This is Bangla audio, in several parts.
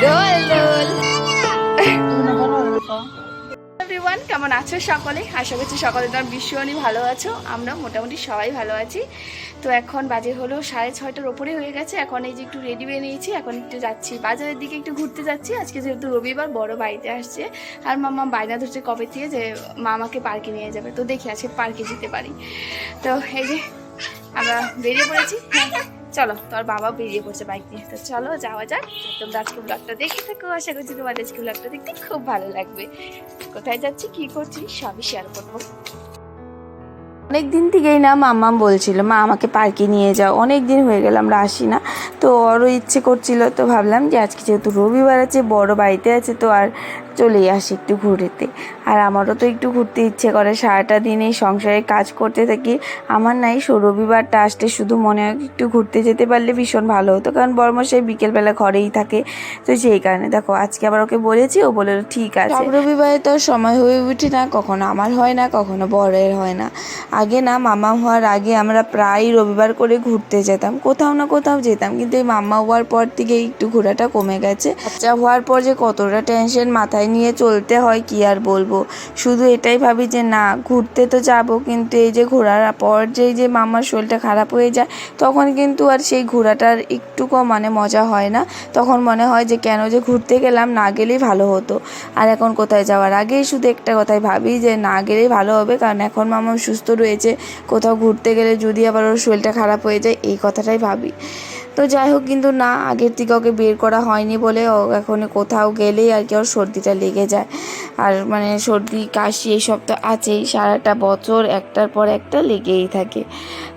দোল এভরিওয়ান কেমন আছো সকলে? আশা করছি সকলে তোমার ভীষণই ভালো আছো। আমরা মোটামুটি সবাই ভালো আছি। তো এখন বাজে হলো সাড়ে ছয়টার ওপরে হয়ে গেছে। এখন এই যে একটু রেডি হয়ে নিয়েছি। এখন একটু যাচ্ছি বাজারের দিকে, একটু ঘুরতে যাচ্ছি। আজকে যেহেতু রবিবার, বড় বাড়িতে আসছে। আর মামা বায়না ধরছে কবে থেকে যে মামাকে পার্কে নিয়ে যাবে। তো দেখি আজকে পার্কে যেতে পারি। তো এই যে আমরা বেরিয়ে পড়েছি। চলো তোর বাবা বেরিয়ে পড়ছে বাইক নিয়ে। তো চলো, যাওয়া যাক। তোমরা আজকে ব্লগটা দেখে থাকো। আশা করছি তোমাদের আজকে ব্লগটা দেখতে খুব ভালো লাগবে। কোথায় যাচ্ছি, কি করছি, সবই শেয়ার করব। অনেক দিন থেকেই না মাম্মা বলছিল, মা, আমাকে পার্কে নিয়ে যাও। অনেক দিন হয়ে গেল আমরা আসি না। তো ওরও ইচ্ছে করছিল, তো ভাবলাম যে আজকে যেহেতু রবিবার আছে, বড় বাড়িতে আছে, তো আর চলেই আসি একটু ঘুরেতে। আর আমারও তো একটু ঘুরতে ইচ্ছে করে। সারাটা দিন এই সংসারে কাজ করতে থাকি। আমার নাই রবিবারটা আসলে শুধু মনে হয় একটু ঘুরতে যেতে পারলে ভীষণ ভালো হতো। কারণ বর্মশাই বিকেলবেলা ঘরেই থাকে। তো সেই কারণে দেখো, আজকে আবার ওকে বলেছি, ও বলে ঠিক আছে। রবিবারে তো সময় হয়ে ওঠে না, কখনো আমার হয় না, কখনো বরের হয় না। আগে না, মামা হওয়ার আগে আমরা প্রায় রবিবার করে ঘুরতে যেতাম। কোথাও না কোথাও যেতাম, কিন্তু এই মামা হওয়ার পর থেকে একটু ঘোরাটা কমে গেছে। বাচ্চা হওয়ার পর যে কতটা টেনশন মাথায় নিয়ে চলতে হয়, কি আর বলব? শুধু এটাই ভাবি যে, না, ঘুরতে তো যাব, কিন্তু এই যে ঘোরার পর যেই যে মামার শরীরটা খারাপ হয়ে যায়, তখন কিন্তু আর সেই ঘোরাটার একটুকু মানে মজা হয় না। তখন মনে হয় যে, কেন যে ঘুরতে গেলাম, না গেলেই ভালো হতো। আর এখন কোথায় যাওয়ার? আগেই শুধু একটা কথাই ভাবি যে, না গেলেই ভালো হবে, কারণ এখন মামা সুস্থ রয়েছে। কোথাও ঘুরতে গেলে যদি আবার ওর শরীরটা খারাপ হয়ে যায়, এই কথাটাই ভাবি। তো যাই হোক, কিন্তু না, আগের থেকে ওকে বের করা হয়নি বলে ও এখন কোথাও গেলেই আর কি ওর সর্দিটা লেগে যায়। আর মানে সর্দি, কাশি এইসব তো আছেই, সারাটা বছর একটার পর একটা লেগেই থাকে।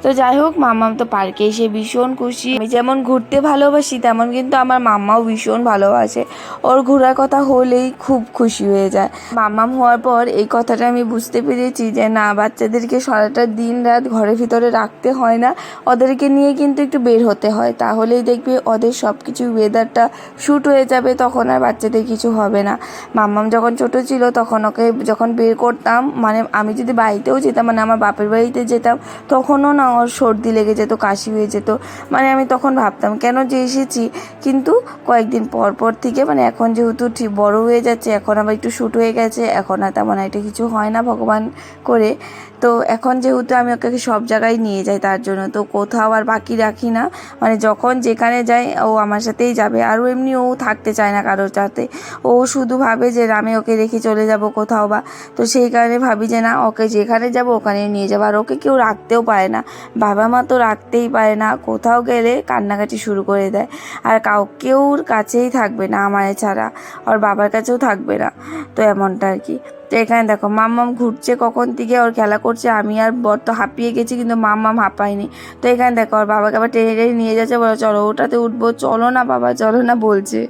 তো যাই হোক, মাম্মাম তো পার্কে এসে ভীষণ খুশি। আমি যেমন ঘুরতে ভালোবাসি, তেমন কিন্তু আমার মাম্মাও ভীষণ ভালোবাসে। ওর ঘোরার কথা হলেই খুব খুশি হয়ে যায়। মাম্মাম হওয়ার পর এই কথাটা আমি বুঝতে পেরেছি যে, না, বাচ্চাদেরকে সারাটা দিন রাত ঘরের ভিতরে রাখতে হয় না। ওদেরকে নিয়ে কিন্তু একটু বের হতে হয়। তাহলেই দেখবে ওদের সব কিছু ওয়েদারটা শ্যুট হয়ে যাবে, তখন আর বাচ্চাদের কিছু হবে না। মাম্মাম যখন ছোট ছিল, তখন ওকে যখন বের করতাম মানে আমি যদি বাড়িতেও যেতাম মানে আমার বাপের বাড়িতে যেতাম, তখনও না ওর সর্দি লেগে যেত, কাশি হয়ে যেত। মানে আমি তখন ভাবতাম, কেন যে এসেছি? কিন্তু কয়েকদিন পর পর থেকে মানে এখন যেহেতু ঠিক বড় হয়ে যাচ্ছে, এখন আবার একটু শ্যুট হয়ে গেছে, এখন আর তেমন একটা কিছু হয় না ভগবান করে। তো এখন যেহেতু আমি ওকে সব জায়গায় নিয়ে যাই, তার জন্য তো কোথাও আর বাকি রাখি না। মানে যখন যেখানে যায় ও আমার সাথেই যাবে। আর এমনি ও থাকতে চায় না কারোর সাথে। ও শুধু ভাবে যে আমি ওকে রেখে চলে যাব কোথাও বা। তো সেই কারণে ভাবি যে, না, ওকে যেখানে যাব ওখানে নিয়ে যাব। আর ওকে কেউ রাখতেও পারে না। বাবা মা তো রাখতেই পারে না। কোথাও গেলে কান্নাকাটি শুরু করে দেয়। আর কাউ কেউর কাছেই থাকবে না আমার ছাড়া। ওর বাবার কাছেও থাকবে না। তো এমনটা আর কি। তো এখানে দেখো, মাম্মাম ঘুরছে কখন থেকে, ওর খেলা করছে, আমি আর বর তো হাঁপিয়ে গেছি, কিন্তু মাম্মাম হাঁপায়নি। তো এখানে দেখো, ওর বাবাকে আবার টেনে টেনে নিয়ে যাচ্ছে, বলো চলো ওটাতে উঠবো, চলো না বাবা, চলো না বলছে।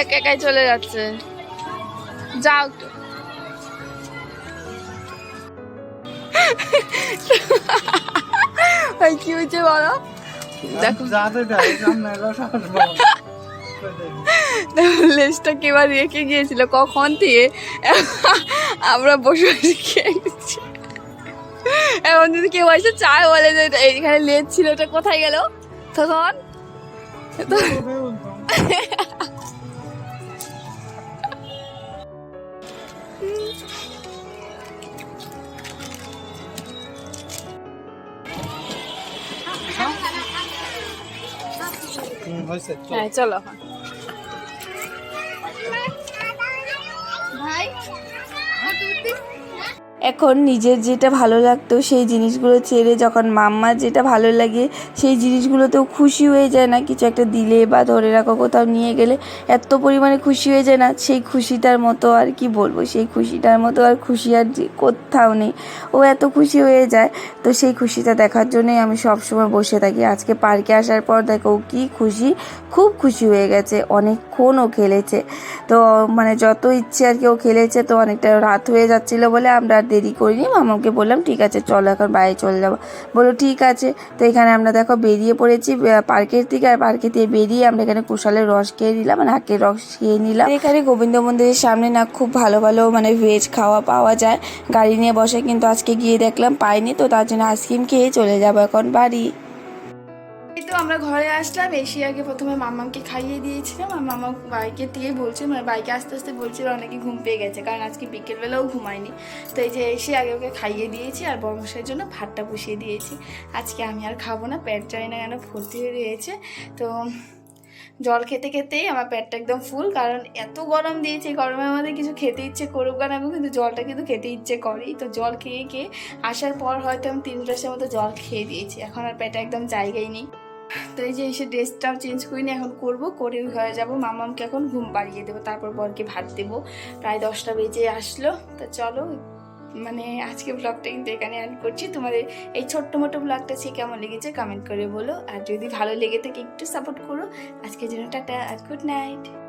এক একাই চলে যাচ্ছে। যাও একটু। ভাই, কি হয়েছে বলো? দেখো। লেজটা কেবার রেখে গিয়েছিল, কখন থেকে আমরা বসে বসে এখন যদি কেউ এসে চায় বলে যে এটা এইখানে লেজ ছিল, এটা কোথায় গেল? তখন? তো- হ্যাঁ চলো এখন নিজের যেটা ভালো লাগতো সেই জিনিসগুলো ছেড়ে যখন মাম্মার যেটা ভালো লাগে সেই জিনিসগুলোতেও খুশি হয়ে যায় না। কিছু একটা দিলে বা ধরে রাখো কোথাও নিয়ে গেলে এত পরিমাণে খুশি হয়ে যায় না। সেই খুশিটার মতো আর কি বলব? সেই খুশিটার মতো আর খুশি আর কোথাও নেই। ও এত খুশি হয়ে যায়। তো সেই খুশিটা দেখার জন্যই আমি সবসময় বসে থাকি। আজকে পার্কে আসার পর দেখো কী খুশি, খুব খুশি হয়ে গেছে। অনেকক্ষণ ও খেলেছে। তো মানে যত ইচ্ছে আর কি ও খেলেছে তো অনেকটা রাত হয়ে যাচ্ছিল বলে আমরা দেরি করিনি মামাকে বললাম, ঠিক আছে, চলো এখন বাইরে চলে যাব। বলো ঠিক আছে। তো এখানে আমরা দেখো বেরিয়ে পড়েছি পার্কের থেকে আর পার্কে থেকে বেরিয়ে আমরা এখানে কুশালের রস খেয়ে নিলাম মানে হাঁকের রস খেয়ে নিলাম। এখানে গোবিন্দ মন্দিরের সামনে না খুব ভালো ভালো মানে ভেজ খাওয়া পাওয়া যায়। গাড়ি নিয়ে বসে কিন্তু আজকে গিয়ে দেখলাম পাইনি, তো তার জন্য আইসক্রিম খেয়ে চলে যাব এখন বাড়ি। তো আমরা ঘরে আসলাম এসে আগে প্রথমে মামাকে খাইয়ে দিয়েছিলাম আর মামা বাইকে দিয়ে বলছে মানে বাইকে আস্তে আস্তে বলছিল অনেকে ঘুম পেয়ে গেছে কারণ আজকে বিকেলবেলাও ঘুমায়নি। তো এই যে এসে আগে ওকে খাইয়ে দিয়েছি আর বর্মশের জন্য ভাতটা বসিয়ে দিয়েছি। আজকে আমি আর খাব না পেট চাই না কেন ভর্তি হয়ে রয়েছে। তো জল খেতে খেতেই আমার পেটটা একদম ফুল কারণ এত গরম দিয়েছে গরমের মধ্যে কিছু খেতে ইচ্ছে করুক না গো, কিন্তু জলটা কিন্তু খেতে ইচ্ছে করেই। তো জল খেয়ে খেয়ে আসার পর হয়তো আমি তিন গ্লাসের মতো জল খেয়ে দিয়েছি এখন আর পেটে একদম জায়গাই নেই। তো এই যে এসে ড্রেসটাও চেঞ্জ করিনি, এখন করব। করে ঘরে যাব। মামামকে এখন ঘুম পাড়িয়ে দেবো। তারপর বরকে ভাত দেবো। প্রায় দশটা বেজে আসলো। তা চলো মানে আজকে ব্লগটা কিন্তু এখানে অ্যাড করছি। তোমাদের এই ছোট্ট মোটো ব্লগটা সে কেমন লেগেছে কমেন্ট করে বলো। আর যদি ভালো লেগে থাকে, একটু সাপোর্ট করো। আজকের জন্য টাটা আর গুড নাইট